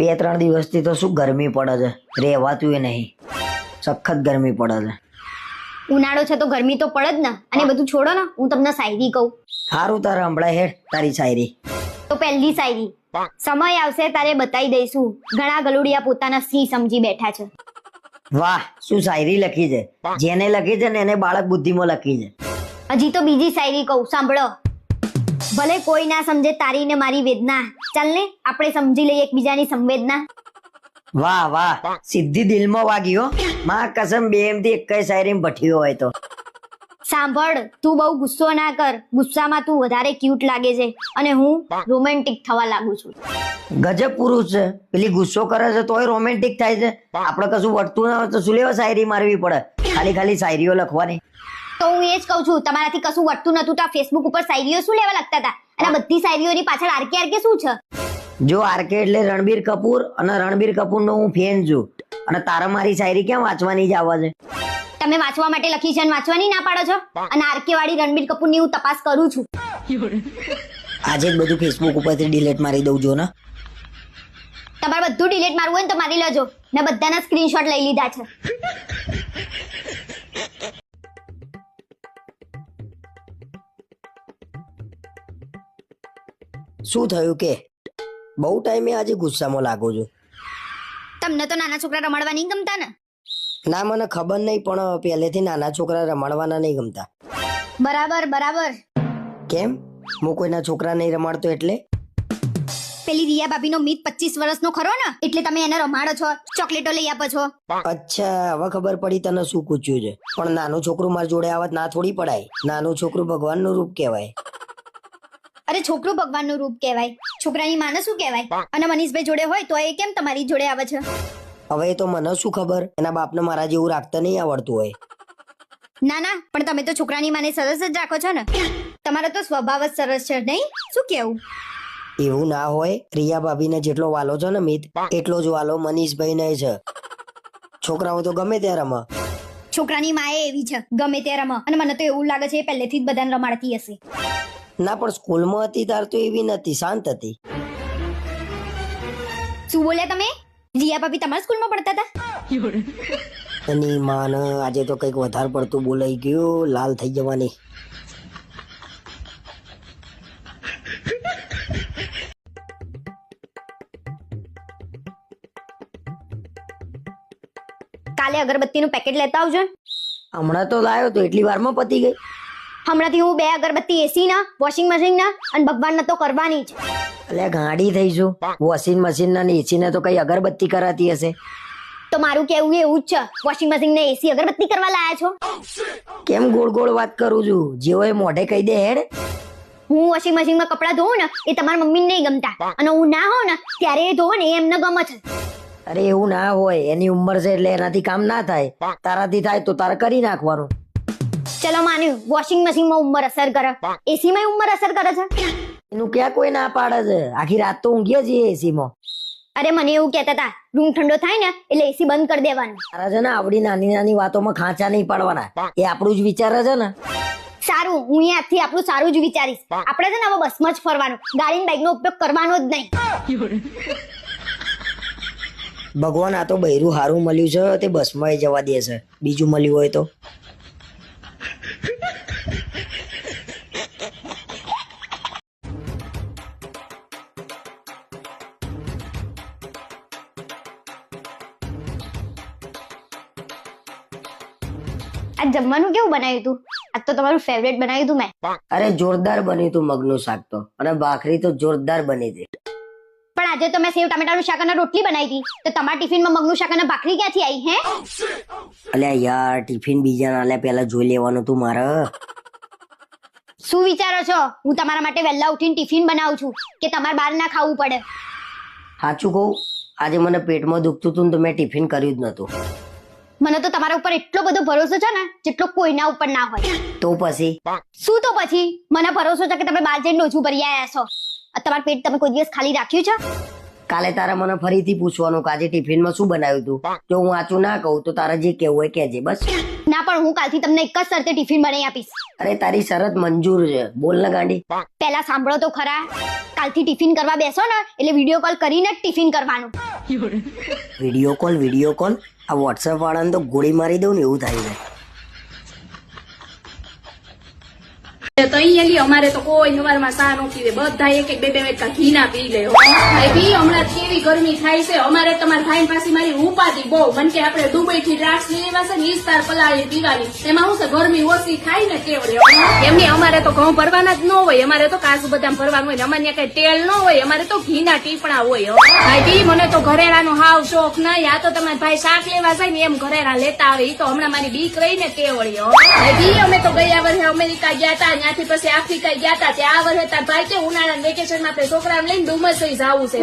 બે ત્રણ દિવસથી તો શું ગરમી પડે છે? રહેવાતું એ નહીં. સખત ગરમી પડે છે. ઉનાળો છે તો ગરમી તો પડે જ ને. અને બધું છોડો ને હું તમને શાયરી કહું. સારું તારે હમણાં હેઠ તારી શાયરી. તો પહેલી શાયરી. સમય આવશે તારે બતાવી દઈશું. ઘણા ગલુડિયા પોતાના સિંહ સમજી બેઠા છે. વાહ શું શાયરી લખી છે? જેને લખી છે ને એને બાળક બુદ્ધિમાં લખી છે. હજી તો બીજી શાયરી કહું સાંભળો. ભલે કોઈ ના સમજે તારી ને મારી વેદના. ચાલ ને આપણે સમજી લઈએ એકબીજાની સંવેદના. વાહ વાહ. સીધી દિલમાં વાગ્યો માં કસમ બે એમથી એક એકય શાયરી ભઠ્યો હોય તો. સાંભળ તું બહુ ગુસ્સો ના કર. ગુસ્સામાં તું વધારે ક્યુટ લાગે છે. અને હું રોમેન્ટિક થવા લાગુ છું. ગજબ પુરુષ છે. પેલી ગુસ્સો કરે છે તોય રોમેન્ટિક થાય છે. આપણે કશું વળતું ના હોય તો શું લેવા શાયરી મારવી પડે? ખાલી ખાલી શાયરીઓ લખવાની. તો હું એ જ કહું છું તમારાથી કશું વટતું નતું તો ફેસબુક ઉપર શાયરીઓ શું લેવા લખતા હતા? અને બધી શાયરીઓની પાછળ આરકે આરકે શું છે? જો આરકે એટલે રણબીર કપૂર અને રણબીર કપૂરનો હું ફેન છું. અને તારા મારી શાયરી ક્યાં વાંચવાની જ આવે છે? તમે વાંચવા માટે લખી છે અને વાંચવાની ના પાડો છો? અને આરકે વાળી રણબીર કપૂરની હું તપાસ કરું છું. આજે જ બધું ફેસબુક ઉપરથી ડિલીટ મારી દઉં જો ને? તમારે બધું ડિલીટ મારવું હોય ને તો મારી લેજો. મેં બધાના સ્ક્રીનશોટ લઈ લીધા છે. શું થયું કે? બહુ ટાઈમે આજે ગુસ્સામાં લાગુ છું. તમને તો નાના છોકરા રમાડવા નહીં ગમતા ને? ના મને ખબર નહીં પણ પહેલેથી નાના છોકરા રમાડવાના નહીં ગમતા. બરાબર બરાબર. કેમ? હું કોઈના છોકરા નહીં રમાડતો એટલે? પેલી રિયા ભાભીનો મિત પચીસ વર્ષનો ખરો ને? એટલે તમે એને રમાડો છો ચોકલેટો લઈ આપો છો. અચ્છા હવે ખબર પડી તને શું પૂછ્યું છે. પણ નાનું છોકરું મારા જોડે આવત ના થોડી પડાય. નાનું છોકરું ભગવાનનું રૂપ કહેવાય. અરે છોકરું ભગવાનનું રૂપ કહેવાય. છોકરાની માને શું કહેવાય? અને મનીષભાઈ જોડે હોય તો એ કેમ તમારી જોડે આવે છે? હવે એ તો મને શું ખબર? એના બાપને મારા જેવું રાખતા નહીં આવડતું હોય. ના ના પણ તમે તો છોકરાની માને સરસ જ રાખો છો ને. તમારો તો સ્વભાવ જ સરસ છે નહીં? શું કેવું? એવું ના હોય. રિયા ભાભીને જેટલો વાલો છે ને મિત એટલો જ વાલો મનીષભાઈ ને છે. છોકરાઓ તો ગમે ત્યાં રમે. છોકરાની માએ એવી છે ગમે ત્યાં રમે. અને મને તો એવું લાગે છે એ પહેલેથી જ બધાને રમાડતી હશે. ના પણ સ્કૂલમાં હતી તાર તો એવી નથી શાંત હતી. શું બોલ્યા તમે? રિયા ભાભી તમારા સ્કૂલમાં પડતા હતા? એની માન આજે તો કંઈક વધારે પડતું બોલાઈ ગયું લાલ થઈ જવાની. કાલે અગરબત્તીનું પેકેટ લેતા આવજો હમણાં તો લાયો તો એટલી વારમાં પતી ગઈ. હમણાંથી હું બે અગરબત્તી એસી ના વોશિંગ મશીન ના અને ભગવાન તો કરવાની જ. એટલે ગાડી થઈશું વોશિંગ મશીન ના એસી ને તો કઈ અગરબત્તી કરાતી હશે? તો મારું કેવું એવું જ છે. વોશિંગ મશીન ને એસી અગરબત્તી કરવા લાયા છો? કેમ ગોળ ગોળ વાત કરું છું? જેવો એ મોઢે કહી દે હેડ. હું વોશિંગ મશીનમાં કપડા ધોઉં ને એ તમારા મમ્મી નહીં ગમતા. અને હું ના હોઉં ને ત્યારે એ ધોવો ને એ એમને ગમે છે. અરે એવું ના હોય. એની ઉંમર છે એટલે એનાથી કામ ના થાય. તારાથી થાય તો તારે કરી નાખવાનું. ચલો માન્યું વોશિંગ મશીનમાં ઉંમર અસર કરે. એસી માં ઉંમર અસર કરે છે? એનું ક્યાં કોઈ ના પાડે છે? આખી રાત તો ઊંઘીએ છીએ એસી માં. અરે મને એવું કહેતા હતા રૂમ ઠંડો થાય ને એટલે એસી બંધ કરી દેવાનું. તારા છે ને આવડી નાની નાની વાતોમાં ખાંચા નહીં પાડવાના. એ આપણું જ વિચારે છે ને. સારું હું અહીંયાથી આપણું સારું જ વિચારીશ. આપણે છે ને હવે બસમાં જ ફરવાનું. ગાડી બાઇકનો ઉપયોગ કરવાનો જ નહીં. ભગવાન આ તો બૈરું હારું મળ્યું છે તે બસમાં જવા દે છે. બીજું મળ્યું હોય તો. આ જમવાનું કેવું બનાવ્યું તું? આજ તો તમારું ફેવરેટ બનાવ્યું તું મેં. અરે જોરદાર બન્યું તું મગનું શાક તો. અને ભાખરી તો જોરદાર બની હતી. પણ આજે તો મેં સેવ ટામેટાનું શાક અને રોટલી બનાવી હતી. તો તમારા ટિફિનમાં મગનું શાક અને ભાખરી ક્યાંથી આવી હે? અલ્યા યાર ટિફિન બીજા ના લે પહેલા જોઈ લેવાનું તું મારે. શું વિચારો છો? હું તમારા માટે વહેલા ઉઠીને ટિફિન બનાવું છું કે તમારે બહાર ના ખાવું પડે? સાચું કહું આજે મને પેટમાં દુખતું હતું ને તો મેં ટિફિન કર્યું જ નતું મને તો તમારા ઉપર એટલો બધો ભરોસો છે ને જેટલો કોઈના ઉપર ના હોય. તો પછી? શું તો પછી? મને ભરોસો છે કે તમે બહાર જઈને ડોજું ભરી આવ્યા છો. તમારું પેટ તમે કોઈ દિવસ ખાલી રાખ્યું છે? કાલે તારા મને ફરીથી પૂછવાનું કે આજે ટિફિનમાં શું બનાવ્યું હતું જો હું આચું ના કહું તો તારે જે કેવું હોય કેજે બસ. ના પણ હું કાલથી તમને એક જ શરતે ટિફિન બનાવી આપીશ. અરે તારી શરત મંજૂર છે. બોલ ને ગાંડી. પહેલા સાંભળો તો ખરા. કાલથી ટિફિન કરવા બેસો ને એટલે વીડિયો કોલ કરીને જ ટિફિન કરવાનું. વીડિયો કોલ વીડિયો કોલ આ વોટ્સએપ વાળાને તો ગોળી મારી દઉં ને એવું થાય છે. તો અહીંયા અમારે તો કોઈ સવારમાં સા નો પીવે. બધા એક એક બે બે વેટકા ઘીના પી લે ભાઈ હમણાં કેવી ગરમી થાય છે. અમારે તમારા ભાઈ પાસે મારી ઉપાધી બહુ. મન કે આપણે દુબઈ થી દ્રાક્ષ લઈ આવ્યા છે ને ઈસ્તાર પલાળી પીવાની. એમાં હું છે? ગરમી ઓછી થાય ને કેવડે એમની અમારે તો ઘઉં ભરવાના જ ન હોય. અમારે તો કાજુ બદામ ભરવાનું હોય ને અમારે કઈ તેલ ન હોય. અમારે તો ઘીના ટીપણા હોય ભાઈ મને તો ઘરેરાનો હાવ શોખ નહીં. આ તો તમારા ભાઈ શાક લેવા જાય ને એમ ઘરેરા લેતા આવે. એ તો હમણાં મારી બીક રહી ને કેવડી ભાઈ અમે તો ગયા વર્ષે અમેરિકા ગયા હતા ત્યાંથી પછી આફ્રિકા ગયા હતા ત્યાં આ વર્ષે તાર ભાઈ કે ઉનાળા વેકેશનમાં આપણે છોકરાને લઈને ડુમસ જવું છે.